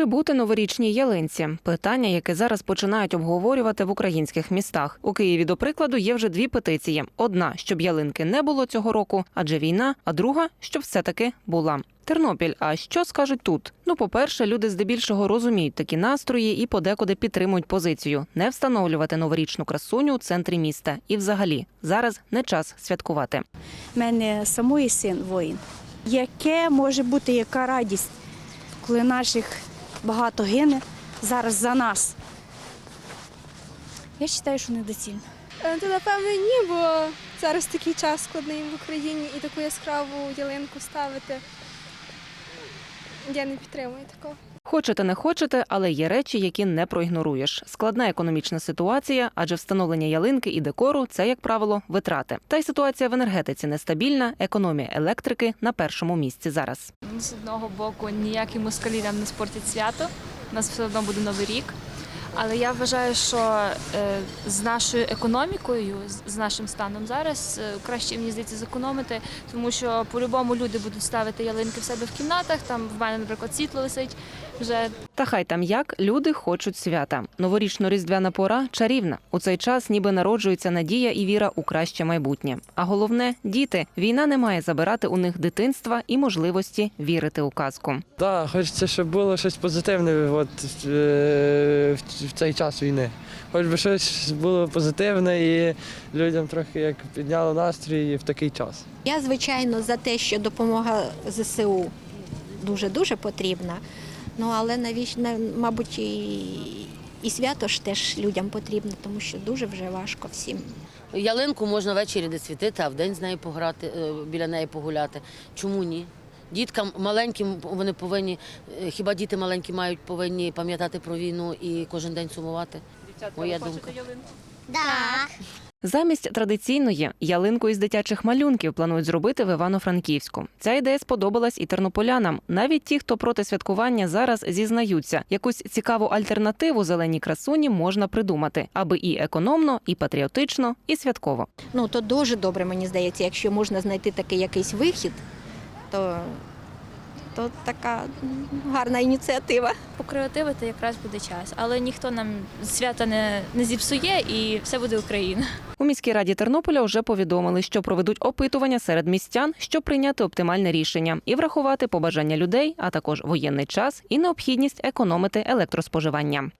чи бути новорічній ялинці? Питання, яке зараз починають обговорювати в українських містах. У Києві, до прикладу, є вже дві петиції: одна, щоб ялинки не було цього року, адже війна, а друга, щоб все таки була. Тернопіль, а що скажуть тут? Ну, по-перше, люди здебільшого розуміють такі настрої і подекуди підтримують позицію не встановлювати новорічну красуню у центрі міста. І, взагалі, зараз не час святкувати. У мене самої син воїн. Яке може бути яка радість, коли наших багато гине зараз за нас? Я вважаю, що недоцільно. Е, То напевно ні, бо зараз такий час складний в Україні і таку яскраву ялинку ставити. Я не підтримую такого. Хочете, не хочете, але є речі, які не проігноруєш. Складна економічна ситуація, адже встановлення ялинки і декору це, як правило, витрати. Та й ситуація в енергетиці нестабільна, економія електрики на першому місці зараз. З одного боку, ніякі москалі нам не спортять свято. У нас все одно буде новий рік. Але я вважаю, що е, з нашою економікою, з- з нашим станом зараз е, краще мені здається зекономити, тому що по-любому люди будуть ставити ялинки в себе в кімнатах. Там в мене, наприклад, світло висить вже Та хай там як люди хочуть свята. Новорічно-різдвяна пора чарівна. У цей час ніби народжується надія і віра у краще майбутнє. А головне діти. Війна не має забирати у них дитинства і можливості вірити у казку. Так, хочеться, щоб було щось позитивне от, е, в- в цей час війни. Хоч би щось було позитивне і людям трохи як підняло настрій в такий час. Я, звичайно, за те, що допомога ЗСУ дуже-дуже потрібна. Ну, але навіщо, мабуть, і, і свято ж теж людям потрібно, тому що дуже вже важко всім. Ялинку можна ввечері де світити, а вдень з нею пограти, е, біля неї погуляти. Чому ні? Діткам маленьким вони повинні, е, хіба діти маленькі мають повинні пам'ятати про війну і кожен день сумувати? Моя думка. Замість традиційної ялинку із дитячих малюнків планують зробити в Івано-Франківську. Ця ідея сподобалась і тернополянам. Навіть ті, хто проти святкування зараз зізнаються, якусь цікаву альтернативу зеленій красуні можна придумати, аби і економно, і патріотично, і святково. Ну, то дуже добре, мені здається, якщо можна знайти такий якийсь вихід, то, то така гарна ініціатива. покреативити якраз буде час. Але ніхто нам свята не, не зіпсує і все буде Україна. У міській раді Тернополя вже повідомили, що проведуть опитування серед містян, щоб прийняти оптимальне рішення і врахувати побажання людей, а також воєнний час і необхідність економити електроспоживання.